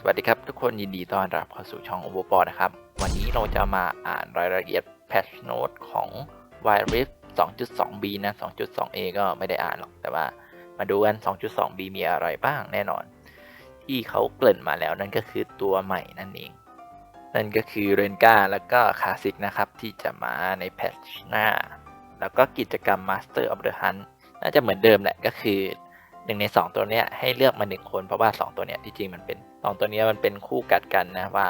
สวัสดีครับทุกคนยินดีต้อนรับเข้าสู่ช่อง o v e r p o r นะครับ วันนี้เราจะมาอ่านรายละเอียด Patch Note ของ Wild Rift 2.2b นะ 2.2a ก็ไม่ได้อ่านหรอก แต่ว่ามาดูกัน 2.2b มีอะไรบ้างแน่นอน ที่เขาเกริ่นมาแล้วนั่นก็คือตัวใหม่นั่นเอง นั่นก็คือเรนกาแล้วก็คาซิกนะครับที่จะมาในแพทชหน้า แล้วก็กิจกรรม Master of the Hunt น่าจะเหมือนเดิมแหละก็คือ หนึ่งในสองตัวเนี้ยให้เลือกมาหนึ่งคนเพราะว่าสองตัวเนี้ยที่จริงมันเป็นสองตัวเนี้ยมันเป็นคู่กัดกันนะว่า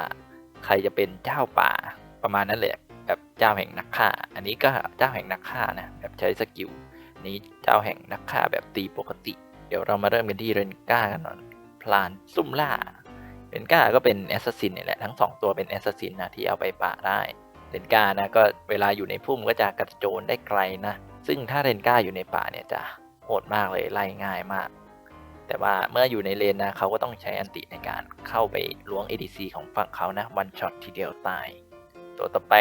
ใครจะเป็นเจ้าป่าประมาณนั้นแหละแบบเจ้าแห่งนักฆ่า อันนี้ก็เจ้าแห่งนักฆ่านะแบบใช้สกิลนี้เจ้าแห่งนักฆ่าแบบตีปกติ เดี๋ยวเรามาเริ่มกันที่เรนก้ากันก่อนพลานซุ่มล่าเรนก้าก็เป็นแอสซัสซินนี่แหละทั้งสองตัวเป็นแอสซัสซินนะที่เอาไปป่าได้เรนก้านะก็เวลาอยู่ในพุ่มก็จะกระโจนได้ไกลนะซึ่งถ้าเรนก้าอยู่ในป่าเนี่ยจะ โหดมากเลยไล่ง่ายมาก แต่ว่าเมื่ออยู่ในเลนนะเขาก็ต้องใช้อันติในการเข้าไปล้วง ADC ของฝั่งเขานะวันช็อตทีเดียวตาย ตัวต่อไป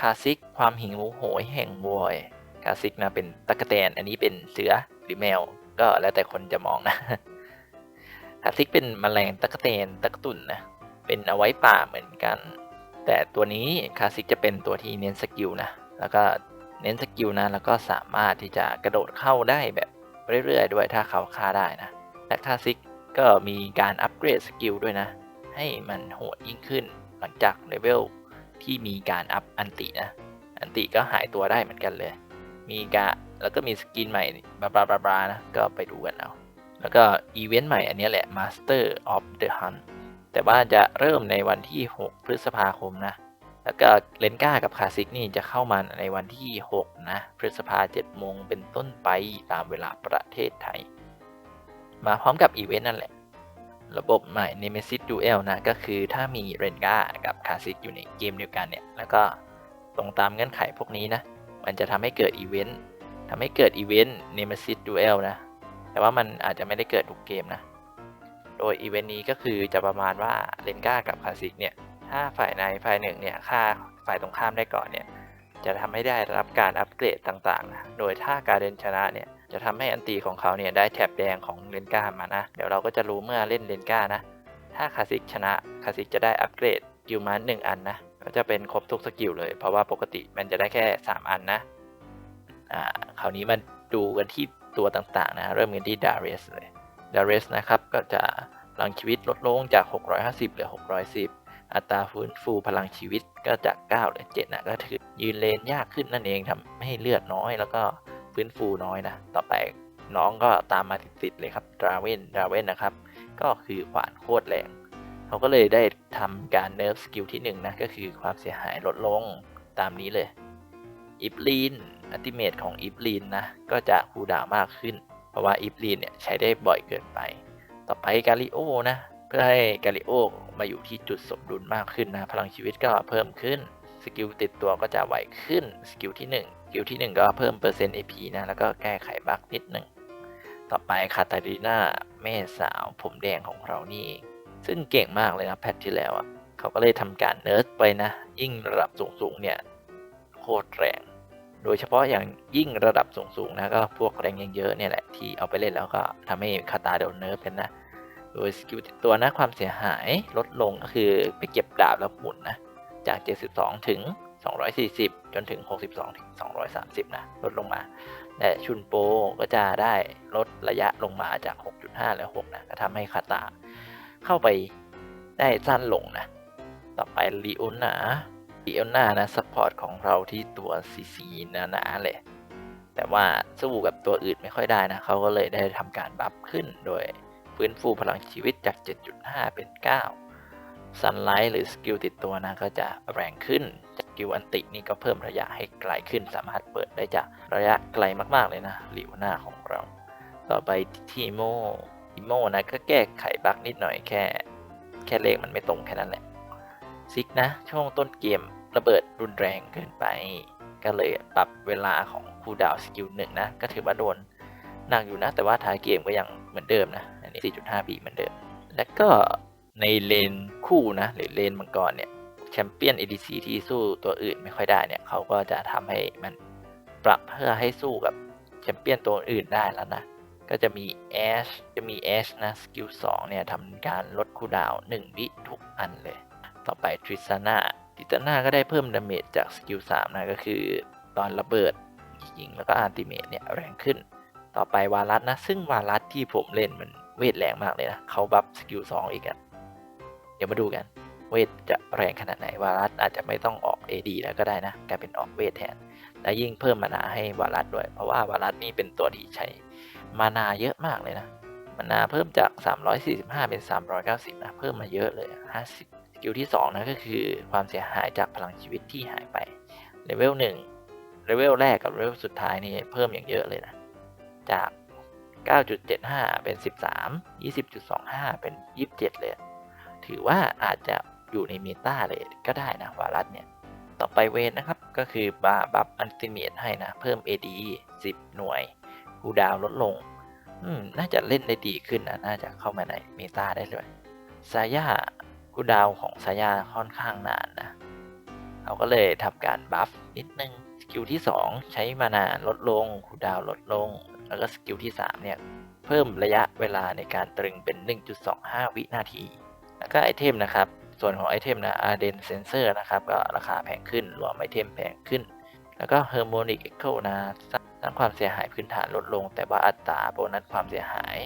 คาซิกความหิวโหยแห่งวอยคาซิกนะเป็นตะกะแตนอันนี้เป็นเสือหรือแมว ก็แล้วแต่คนจะมองนะคาซิกเป็นแมลงตะกะแตนตะกะตุ่นนะเป็นเอาไว้ป่าเหมือนกัน แต่ตัวนี้คาซิกจะเป็นตัวที่เน้นสกิลนะแล้วก็เน้นสกิลนะแล้วก็สามารถที่จะกระโดดเข้าได้แบบ เรื่อยๆด้วยถ้าเขาฆ่าได้นะและคาซิกก็มีการอัปเกรดสกิลด้วยนะ ให้มันโหดยิ่งขึ้นหลังจากเลเวลที่มีการอัพอันตินะ อันติก็หายตัวได้เหมือนกันเลย มีกะแล้วก็มีสกินใหม่บลาบลาบลาบลานะ ก็ไปดูกันเอาแล้วก็อีเวนต์ใหม่อันนี้แหละ Master of the Hunt แต่ว่าจะเริ่มในวันที่ 6 พฤษภาคมนะ แล้วก็เลนก้ากับคาซิกนี่จะเข้ามาในวันที่ 6 นะ พฤษภา7โมงเป็นต้นไปตามเวลาประเทศไทย มาพร้อมกับอีเวนต์นั่นแหละ ระบบใหม่ Nemesis Duel นะ ก็คือถ้ามีเรนก้ากับคาซิกอยู่ในเกมเดียวกันเนี่ย แล้วก็ตรงตามเงื่อนไขพวกนี้นะ มันจะทำให้เกิดอีเวนต์ทำให้เกิดอีเวนต์ Nemesis Duel นะ แต่ว่ามันอาจจะไม่ได้เกิดทุกเกมนะ โดยอีเวนต์นี้ก็คือจะประมาณว่าเรนก้ากับคาซิกเนี่ย ถ้าฝ่ายในฝ่ายหนึ่งเนี่ยฆ่าฝ่ายตรงข้ามได้ก่อนเนี่ยจะทำให้ได้รับการอัปเกรดต่างๆนะโดยถ้าการเดนชนะเนี่ยจะทำให้อันตีของเขาเนี่ยได้แถบแดงของเลนก้ามานะ เดี๋ยวเราก็จะรู้เมื่อเล่นเลนก้านะ ถ้าคาซิกชนะคาซิกจะได้อัปเกรดกิลมาหนึ่งอันนะ ก็จะเป็นครบทุกสกิลเลย เพราะว่าปกติมันจะได้แค่ 3 อันนะอ่าคราวนี้มาดูกันที่ตัวต่างๆนะเริ่มกันที่ดาร์เรสเลยดาร์เรสนะครับก็จะพลังชีวิตลดลงจาก 650เหลือ 610 อัตราฟื้นฟูพลังชีวิตก็จาก9เหลือ7นะก็ถือยืนเลนยากขึ้นนั่นเองทำให้เลือดน้อย แล้วก็ฟื้นฟูน้อยนะ ต่อไปน้องก็ตามมาติดๆเลยครับดราเวนดราเวนนะครับ ก็คือขวานโคตรแรงเขาก็เลยได้ทำการเนิร์ฟสกิลที่1นะก็คือความเสียหายลดลงตามนี้เลยอิฟลีนอัติเมตของอิฟลีนนะก็จะคูดาวมากขึ้น เพราะว่าอิฟลีนเนี่ยใช้ได้บ่อยเกินไป ต่อไปกาลิโอนะ เพื่อให้กาลิโอมาอยู่ที่จุดสมดุลมากขึ้นนะ พลังชีวิตก็เพิ่มขึ้น สกิลติดตัวก็จะไหวขึ้น สกิลที่1สกิลที่ 1 ก็เพิ่มเปอร์เซ็นต์ AP นะ แล้วก็แก้ไขบั๊กนิดหนึ่ง ต่อไปคาตาลีนาแม่สาวผมแดงของเรานี่ ซึ่งเก่งมากเลยนะแพทที่แล้วอะเขาก็เลยทำการเนิร์สไปนะ ยิ่งระดับสูงๆเนี่ยโคตรแรง โดยเฉพาะอย่างยิ่งระดับสูงๆนะก็พวกแรงเยอะๆเนี่ยแหละที่เอาไปเล่นแล้วก็ทำให้คาตาโดนเนิร์ฟกันนะ โดยสกิลติดตัวนะความเสียหายลดลงก็คือไปเก็บดาบแล้วหมุนนะ จาก 72 ถึง 240 จนถึง 62 ถึง 230 นะ ลดลงมาและชุนโปก็จะได้ลดระยะลงมาจาก 6.5เหลือ6นะก็ทำให้คาตาเข้าไปได้สั้นลงนะ ต่อไปลีโอนาลีโอนานะซัพพอร์ตของเราที่ตัวซีซีหนาๆเลย แต่ว่าสู้กับตัวอื่นไม่ค่อยได้นะเขาก็เลยได้ทำการบัฟขึ้นโดย ฟื้นฟูพลังชีวิตจาก 7.5 เป็น 9 ซันไลท์หรือสกิลติดตัวนะก็จะแรงขึ้นสกิลอันตินี่ก็เพิ่มระยะให้ไกลขึ้น สามารถเปิดได้จากระยะไกลมากๆเลยนะหลิวหน้าของเรา ต่อไปทีโมทีโมนะก็แก้ไขบั๊กนิดหน่อยแค่ แค่เลขมันไม่ตรงแค่นั้นแหละซิกนะช่วงต้นเกมระเบิดรุนแรงเกินไป ก็เลยปรับเวลาของคูดาวสกิลหนึ่งนะ ก็ถือว่าโดนหนักอยู่นะ แต่ว่าท้ายเกมก็ยังเหมือนเดิมนะ อันนี้ 4.5ปีเหมือนเดิม แล้วก็ในเลนคู่นะ หรือเลนมังกรเนี่ยแชมเปี้ยน ADC ที่สู้ตัวอื่นไม่ค่อยได้เนี่ยเขาก็จะทำให้มันปรับเพื่อให้สู้กับแชมเปี้ยนตัวอื่นได้แล้วนะ ก็จะมี Ash จะมี Ash นะสกิล2เนี่ยทำการลดคูดาวน์1วิทุกอันเลย ต่อไป t r i s a n a t r i s a n a ก็ได้เพิ่มดาเมจจากสกิล3นะก็คือตอนระเบิดยิงแล้วก็อัลติเม e เนี่ยแรงขึ้น ต่อไปวารัสนะ ซึ่งวารัสที่ผมเล่นมัน เวทแรงมากเลยนะเขาบัฟสกิล2อีกอะเดี๋ยวมาดูกัน เวทจะแรงขนาดไหน วารัสอาจจะไม่ต้องออก AD แล้วก็ได้นะกลายเป็นออกเวทแทน และยิ่งเพิ่มมานาให้วารัสด้วย เพราะว่าวารัสนี่เป็นตัวที่ใช้มานาเยอะมากเลยนะมานาเพิ่มจาก 345 เป็น 390นะเพิ่มมาเยอะเลย 50สกิลที่2นะก็คือความเสียหายจากพลังชีวิตที่หายไปเลเวล1เลเวลแรกกับเลเวลสุดท้ายนี่เพิ่มอย่างเยอะเลยนะจาก 9.75 เป็น 13 20.25 เป็น 27 เลย ถือว่าอาจจะอยู่ในเมตาเลยก็ได้นะวารัสเนี่ย ต่อไปเวนนะครับ ก็คือบาบัฟอันติเมตให้นะ เพิ่ม AD 10 หน่วยคูดาวลดลง อืม น่าจะเล่นได้ดีขึ้นนะ น่าจะเข้ามาในเมตาได้ด้วยซาย่าคูดาวของซาย่าค่อนข้างนานนะเขาก็เลยทำการบัฟนิดนึงสกิลที่ 2 ใช้มานาลดลงคูดาวลดลง แล้วก็สกิลที่ 3 เนี่ย เพิ่มระยะเวลาในการตรึงเป็น 1.25 วินาที แล้วก็ไอเทมนะครับ ส่วนของไอเทมนะ Arden Sensor นะครับ ก็ราคาแพงขึ้น รวมไอเทมแพงขึ้น แล้วก็ Harmonic Echo นะสร้างความเสียหายพื้นฐานลดลง แต่ว่าอัตราโบนัสความเสียหาย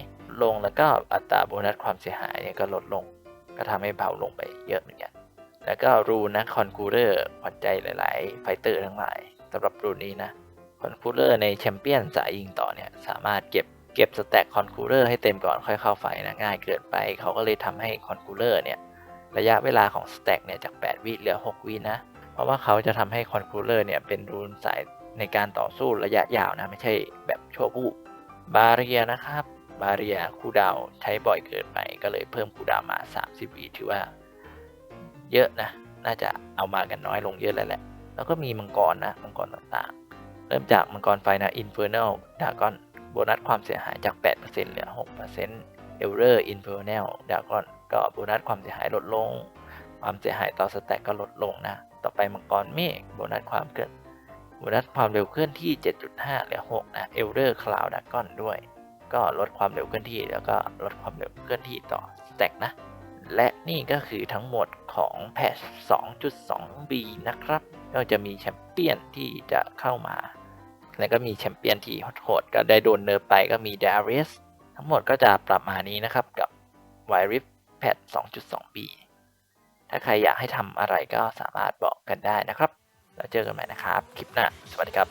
ลงแล้วก็อัตราโบนัสความเสียหายเนี่ยก็ลดลง ก็ทำให้เบาลงไปเยอะเหมือนกัน แล้วก็รูนะคอนคูเลอร์ขวัญใจหลาย ๆ ไฟเตอร์ทั้งหลายสำหรับรูนนี้นะ คอนคูเลอร์ในแชมเปี้ยนสายยิงต่อเนี่ยสามารถเก็บเก็บสแต็กคอนคูเลอร์ให้เต็มก่อนค่อยเข้าไฟนะง่ายเกินไป เขาก็เลยทำให้คอนคูเลอร์เนี่ยระยะเวลาของสแต็กเนี่ยจาก 8 วิเหลือ 6 วินะ เพราะว่าเขาจะทำให้คอนคูเลอร์เนี่ยเป็นรูนสายในการต่อสู้ระยะยาวนะ ไม่ใช่แบบชั่ววูบบาเรียนะครับ บาเรียคูดาวใช้บ่อยเกินไปก็เลยเพิ่มคูดาวมา 30 วิถือว่า เยอะนะ น่าจะเอามากันน้อยลงเยอะแล้วแหละ แล้วก็มีมังกรนะมังกรต่างๆ เริ่มจากมังกรไฟนะ Infernal Dragon โบนัสความเสียหายจาก 8%เหลือ 6% e l r o r Infernal Dragon ก็โบนัสความเสียหายลดลง ความเสียหายต่อสแต็กก็ลดลงนะ ต่อไปมังกรเมฆโบนัสความเกินโบนัสความเร็วเคลื่อนที่ 7.5 เหลือ 6 นะ e l r o r Cloud Dragon ด้วย ก็ลดความเร็วเคลื่อนที่แล้วก็ลดความเร็วเคลื่อนที่ต่อสแต็กนะ และนี่ก็คือทั้งหมด ของแพทช์ 2.2b นะครับ ก็จะมีแชมเปี้ยนที่จะเข้ามา แล้วก็มีแชมเปี้ยนที่โหดๆก็ได้โดนเนิร์ไปก็มี Darius ทั้งหมดก็จะประมาณนี้นะครับกับ w i r i f แพท 2.2b ถ้าใครอยากให้ทำอะไรก็สามารถบอกกันได้นะครับ แล้วเจอกันใหม่นะครับ คลิปหน้า สวัสดีครับ